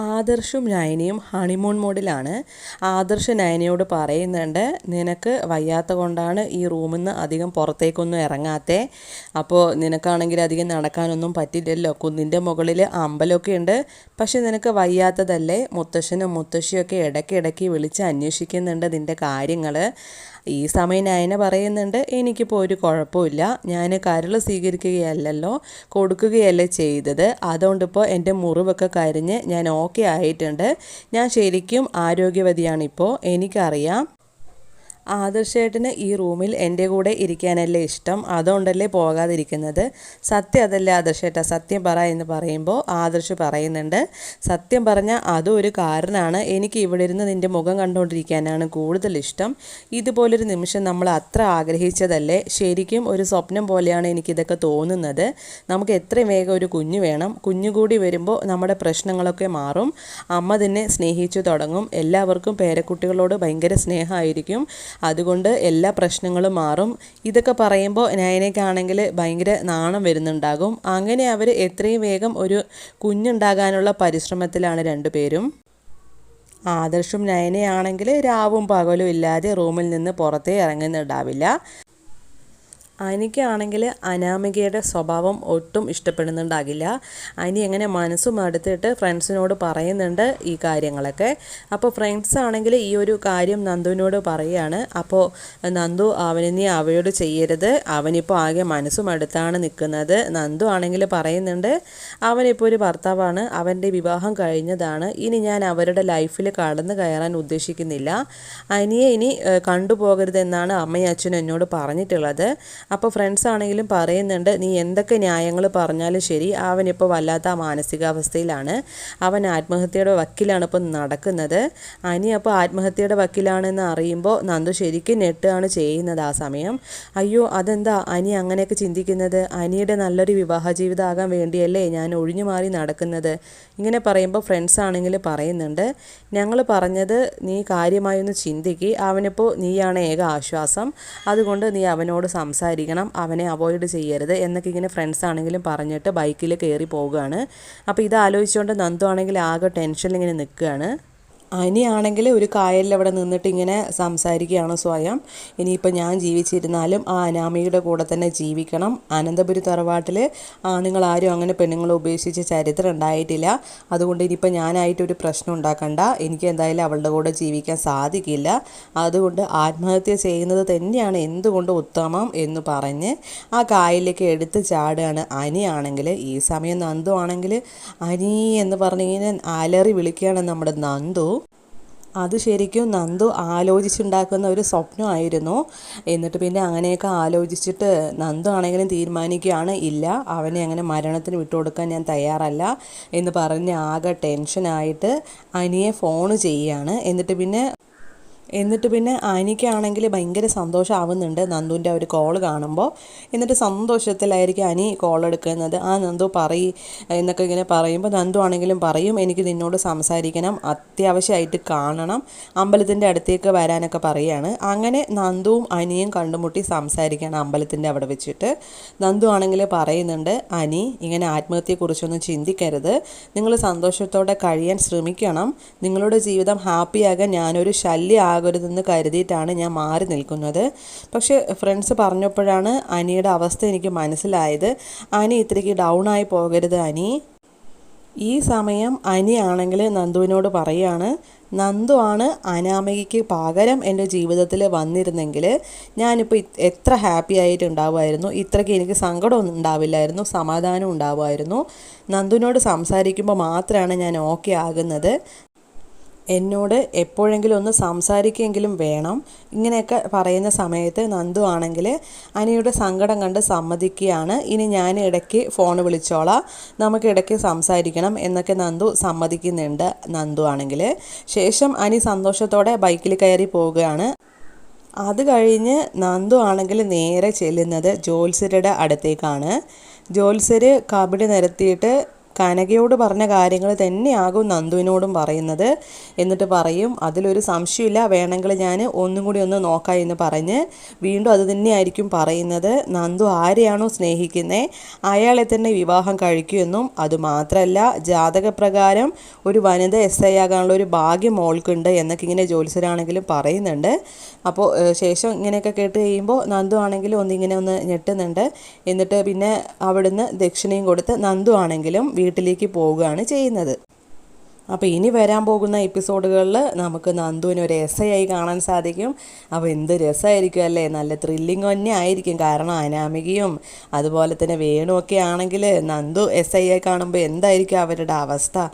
ആദർശും നയനയും honeymoon മോഡിലാണ്. Adarsh നയനയോട് പറയുന്നുണ്ട് നിനക്ക് വയ്യാത്ത കൊണ്ടാണ് ഈ റൂമിൽ നിന്ന് അധികം പുറത്തേക്കൊന്നും ഇറങ്ങാത്തേ. അപ്പോൾ നിനക്കാണെങ്കിൽ അധികം നടക്കാനൊന്നും പറ്റില്ലല്ലോ. കുന്നിന്റെ മുകളിൽ അമ്പലമൊക്കെ ഉണ്ട്. പക്ഷെ നിനക്ക് വയ്യാത്തതല്ലേ? മുത്തശ്ശനും മുത്തശ്ശിയൊക്കെ ഇടയ്ക്കിടയ്ക്ക് വിളിച്ച് അന്വേഷിക്കുന്നുണ്ട് നിന്റെ കാര്യങ്ങൾ ഈ സമയം നയന പറയുന്നുണ്ട് എനിക്കിപ്പോൾ ഒരു കുഴപ്പമില്ല. ഞാൻ കരൾ സ്വീകരിക്കുകയല്ലല്ലോ കൊടുക്കുകയല്ല ചെയ്തത്. അതുകൊണ്ടിപ്പോൾ എന്റെ മുറിവൊക്കെ കരിഞ്ഞ് ഞാൻ ഓക്കെ ആയിട്ടുണ്ട്. ഞാൻ ശരിക്കും ആരോഗ്യവതിയാണിപ്പോൾ. എനിക്കറിയാം. ആദർശേട്ടന് ഈ റൂമിൽ എന്റെ കൂടെ ഇരിക്കാനല്ലേ ഇഷ്ടം? അതുകൊണ്ടല്ലേ പോകാതിരിക്കുന്നത്? സത്യം അതല്ലേ ആദർശേട്ട? സത്യം പറ എന്ന് പറയുമ്പോൾ ആദർശ് പറയുന്നുണ്ട്. സത്യം പറഞ്ഞാൽ അതും ഒരു കാരണമാണ്. എനിക്ക് ഇവിടെ ഇരുന്ന് നിന്റെ മുഖം കണ്ടുകൊണ്ടിരിക്കാനാണ് കൂടുതൽ ഇഷ്ടം. ഇതുപോലൊരു നിമിഷം നമ്മൾ അത്ര ആഗ്രഹിച്ചതല്ലേ? ശരിക്കും ഒരു സ്വപ്നം പോലെയാണ് എനിക്കിതൊക്കെ തോന്നുന്നത്. നമുക്ക് എത്രയും വേഗം ഒരു കുഞ്ഞു വേണം. കുഞ്ഞു കൂടി വരുമ്പോൾ നമ്മുടെ പ്രശ്നങ്ങളൊക്കെ മാറും. അമ്മ തന്നെ സ്നേഹിച്ചു തുടങ്ങും. എല്ലാവർക്കും പേരക്കുട്ടികളോട് ഭയങ്കര സ്നേഹമായിരിക്കും. അതുകൊണ്ട് എല്ലാ പ്രശ്നങ്ങളും മാറും. ഇതൊക്കെ പറയുമ്പോൾ നയനയ്ക്കാണെങ്കിൽ ഭയങ്കര നാണം വരുന്നുണ്ടാകും. അങ്ങനെ അവർ എത്രയും വേഗം ഒരു കുഞ്ഞുണ്ടാകാനുള്ള പരിശ്രമത്തിലാണ് രണ്ടുപേരും ആദർശും നയനയാണെങ്കിൽ രാവും പകലും ഇല്ലാതെ റൂമിൽ നിന്ന് പുറത്തേ ഇറങ്ങുന്നുണ്ടാവില്ല. അനിക്കാണെങ്കിൽ അനാമികയുടെ സ്വഭാവം ഒട്ടും ഇഷ്ടപ്പെടുന്നുണ്ടാകില്ല. അനി എങ്ങനെ മനസ്സും അടുത്തിട്ട് ഫ്രണ്ട്സിനോട് പറയുന്നുണ്ട് ഈ കാര്യങ്ങളൊക്കെ. അപ്പോൾ ഫ്രണ്ട്സ് ആണെങ്കിൽ ഈ ഒരു കാര്യം നന്ദുവിനോട് പറയുകയാണ് അപ്പോൾ നന്ദു അവനീ അവയോട് ചെയ്യരുത്. അവനിപ്പോൾ ആകെ മനസ്സും അടുത്താണ് നിൽക്കുന്നത് നന്ദു ആണെങ്കിൽ പറയുന്നുണ്ട് അവനിപ്പോൾ ഒരു ഭർത്താവാണ്. അവന്റെ വിവാഹം കഴിഞ്ഞതാണ്. ഇനി ഞാൻ അവരുടെ ലൈഫിൽ കടന്നു കയറാൻ ഉദ്ദേശിക്കുന്നില്ല. അനിയെ ഇനി കണ്ടുപോകരുതെന്നാണ് അമ്മയും അച്ഛനും എന്നോട് പറഞ്ഞിട്ടുള്ളത്. അപ്പോൾ ഫ്രണ്ട്സ് ആണെങ്കിലും പറയുന്നുണ്ട് നീ എന്തൊക്കെ ന്യായങ്ങൾ പറഞ്ഞാലും ശരി അവനിപ്പോൾ വല്ലാത്ത മാനസികാവസ്ഥയിലാണ്. അവൻ ആത്മഹത്യയുടെ വക്കിലാണ് ഇപ്പോൾ നടക്കുന്നത്. അനി അപ്പോൾ ആത്മഹത്യയുടെ വക്കിലാണെന്ന് അറിയുമ്പോൾ നന്ദു ശരിക്കും നെട്ടാണ് ചെയ്യുന്നത് ആ സമയം. അയ്യോ അതെന്താ അനി അങ്ങനെയൊക്കെ ചിന്തിക്കുന്നത്? അനിയുടെ നല്ലൊരു വിവാഹ ജീവിതമാകാൻ വേണ്ടിയല്ലേ ഞാൻ ഒഴിഞ്ഞു മാറി നടക്കുന്നത്? ഇങ്ങനെ പറയുമ്പോൾ ഫ്രണ്ട്സ് ആണെങ്കിൽ പറയുന്നുണ്ട് ഞങ്ങൾ പറഞ്ഞത് നീ കാര്യമായൊന്ന് ചിന്തിക്ക്. അവനിപ്പോൾ നീയാണ് ഏക ആശ്വാസം. അതുകൊണ്ട് നീ അവനോട് സംസാരിക്കണം അവനെ അവോയ്ഡ് ചെയ്യരുത് എന്നൊക്കെ ഇങ്ങനെ ഫ്രണ്ട്സ് ആണെങ്കിലും പറഞ്ഞിട്ട് ബൈക്കിൽ കയറി പോവുകയാണ്. അപ്പോൾ ഇത് ആലോചിച്ചുകൊണ്ട് നന്ദു ആണെങ്കിൽ ആകെ ടെൻഷനിൽ ഇങ്ങനെ നിൽക്കുകയാണ്. അനിയാണെങ്കിൽ ഒരു കായലിൽ അവിടെ നിന്നിട്ട് ഇങ്ങനെ സംസാരിക്കുകയാണ് സ്വയം. ഇനിയിപ്പോൾ ഞാൻ ജീവിച്ചിരുന്നാലും ആ അനാമിയുടെ കൂടെ തന്നെ ജീവിക്കണം. അനന്തപുരി തറവാട്ടിൽ ആണുങ്ങൾ ആരും അങ്ങനെ പെണ്ണുങ്ങളെ ഉപേക്ഷിച്ച് ചരിത്രം ഉണ്ടായിട്ടില്ല. അതുകൊണ്ട് ഇനിയിപ്പോൾ ഞാനായിട്ടൊരു പ്രശ്നം ഉണ്ടാക്കണ്ട. എനിക്ക് എന്തായാലും അവളുടെ കൂടെ ജീവിക്കാൻ സാധിക്കില്ല. അതുകൊണ്ട് ആത്മഹത്യ ചെയ്യുന്നത് തന്നെയാണ് എന്തുകൊണ്ട് ഉത്തമം എന്ന് പറഞ്ഞ് ആ കായലിലേക്ക് എടുത്ത് ചാടുകയാണ് അനിയാണെങ്കിൽ. ഈ സമയം നന്ദു ആണെങ്കിൽ അനി എന്ന് പറഞ്ഞിങ്ങനെ അലറി വിളിക്കുകയാണ് നമ്മുടെ നന്ദു. അത് ശരിക്കും നന്ദു ആലോചിച്ചുണ്ടാക്കുന്ന ഒരു സ്വപ്നമായിരുന്നു. എന്നിട്ട് പിന്നെ അങ്ങനെയൊക്കെ ആലോചിച്ചിട്ട് നന്ദു ആണെങ്കിലും തീരുമാനിക്കുകയാണ്. ഇല്ല അവനെ അങ്ങനെ മരണത്തിന് വിട്ടുകൊടുക്കാൻ ഞാൻ തയ്യാറല്ല എന്ന് പറഞ്ഞ് ആകെ ടെൻഷനായിട്ട് അനിയെ ഫോൺ ചെയ്യുകയാണ് എന്നിട്ട് പിന്നെ എന്നിട്ട് പിന്നെ അനിക്കാണെങ്കിൽ ഭയങ്കര സന്തോഷമാവുന്നുണ്ട് നന്ദുവിന്റെ ഒരു കോൾ കാണുമ്പോൾ. എന്നിട്ട് സന്തോഷത്തിലായിരിക്കും അനി കോൾ എടുക്കുന്നത്. ആ നന്ദു പറയ് എന്നൊക്കെ ഇങ്ങനെ പറയുമ്പോൾ നന്ദു ആണെങ്കിലും പറയും എനിക്ക് നിന്നോട് സംസാരിക്കണം അത്യാവശ്യമായിട്ട് കാണണം അമ്പലത്തിന്റെ അടുത്തേക്ക് വരാനൊക്കെ പറയുകയാണ് അങ്ങനെ നന്ദുവും അനിയും കണ്ടുമുട്ടി സംസാരിക്കുകയാണ് അമ്പലത്തിന്റെ അവിടെ വെച്ചിട്ട്. നന്ദു ആണെങ്കിൽ പറയുന്നുണ്ട് അനി ഇങ്ങനെ ആത്മഹത്യയെക്കുറിച്ചൊന്നും ചിന്തിക്കരുത്. നിങ്ങൾ സന്തോഷത്തോടെ കഴിയാൻ ശ്രമിക്കണം. നിങ്ങളുടെ ജീവിതം ഹാപ്പിയാകാൻ ഞാനൊരു ശല്യം ആകരുതെന്ന് കരുതിയിട്ടാണ് ഞാൻ മാറി നിൽക്കുന്നത്. പക്ഷേ ഫ്രണ്ട്സ് പറഞ്ഞപ്പോഴാണ് അനിയുടെ അവസ്ഥ എനിക്ക് മനസ്സിലായത്. അനി ഇത്രയ്ക്ക് ഡൗൺ ആയി പോകരുത് അനി. ഈ സമയം അനി ആണെങ്കിൽ നന്ദുവിനോട് പറയാണ് നന്ദു ആണ് അനാമികയ്ക്ക് പകരം എന്റെ ജീവിതത്തിൽ വന്നിരുന്നെങ്കിൽ ഞാനിപ്പോൾ എത്ര ഹാപ്പി ആയിട്ടുണ്ടാവുമായിരുന്നു. ഇത്രയ്ക്ക് എനിക്ക് സങ്കടമൊന്നും ഉണ്ടാവില്ലായിരുന്നു സമാധാനം ഉണ്ടാവുമായിരുന്നു. നന്ദുവിനോട് സംസാരിക്കുമ്പോൾ മാത്രമാണ് ഞാൻ ഓക്കെ ആകുന്നത്. എന്നോട് എപ്പോഴെങ്കിലും ഒന്ന് സംസാരിക്കുകയെങ്കിലും വേണം. ഇങ്ങനെയൊക്കെ പറയുന്ന സമയത്ത് നന്ദു ആണെങ്കിൽ അനിയുടെ സങ്കടം കണ്ട് സമ്മതിക്കുകയാണ്. ഇനി ഞാൻ ഇടയ്ക്ക് ഫോൺ വിളിച്ചോളാം. നമുക്ക് ഇടയ്ക്ക് സംസാരിക്കണം എന്നൊക്കെ നന്ദു സമ്മതിക്കുന്നുണ്ട്. നന്ദു ആണെങ്കിൽ. ശേഷം അനി സന്തോഷത്തോടെ ബൈക്കിൽ കയറി പോവുകയാണ്. അത് കഴിഞ്ഞ് നന്ദു ആണെങ്കിൽ നേരെ ചെല്ലുന്നത് ജോത്സ്യരുടെ അടുത്തേക്കാണ്. ജോത്സ്യർ കബഡി നിരത്തിയിട്ട് കനകയോട് പറഞ്ഞ കാര്യങ്ങൾ തന്നെയാകും നന്ദുവിനോടും പറയുന്നത്. എന്നിട്ട് പറയും അതിലൊരു സംശയമില്ല വേണമെങ്കിൽ ഞാൻ ഒന്നും കൂടി ഒന്ന് നോക്കാം എന്ന് പറഞ്ഞ് വീണ്ടും അത് തന്നെയായിരിക്കും പറയുന്നത്. നന്ദു ആരെയാണോ സ്നേഹിക്കുന്നത് അയാളെ തന്നെ വിവാഹം കഴിക്കുമെന്നും അതുമാത്രമല്ല ജാതകപ്രകാരം ഒരു വനിത എസ് ഐ ആകാനുള്ള ഒരു ഭാഗ്യം മോൾക്കുണ്ട് എന്നൊക്കെ ഇങ്ങനെ ജോലിസരാണെങ്കിലും പറയുന്നുണ്ട്. അപ്പോൾ ശേഷം ഇങ്ങനെയൊക്കെ കേട്ട് കഴിയുമ്പോൾ നന്ദു ആണെങ്കിലും ഒന്നിങ്ങനെ ഒന്ന് ഞെട്ടുന്നുണ്ട്. എന്നിട്ട് പിന്നെ അവിടുന്ന് ദക്ഷിണയും കൊടുത്ത് നന്ദു ആണെങ്കിലും വീട്ടിലേക്ക് പോവുകയാണ് ചെയ്യുന്നത്. അപ്പോൾ ഇനി വരാൻ പോകുന്ന എപ്പിസോഡുകളിൽ നമുക്ക് നന്ദുവിനെ ഒരു എസ് ആയി കാണാൻ സാധിക്കും. അപ്പോൾ എന്ത് രസമായിരിക്കും അല്ലേ? നല്ല ത്രില്ലിംഗ് തന്നെ ആയിരിക്കും. കാരണം അനാമികയും അതുപോലെ തന്നെ വേണുമൊക്കെ ആണെങ്കിൽ നന്ദു എസ് ഐ കാണുമ്പോൾ എന്തായിരിക്കും അവരുടെ അവസ്ഥ?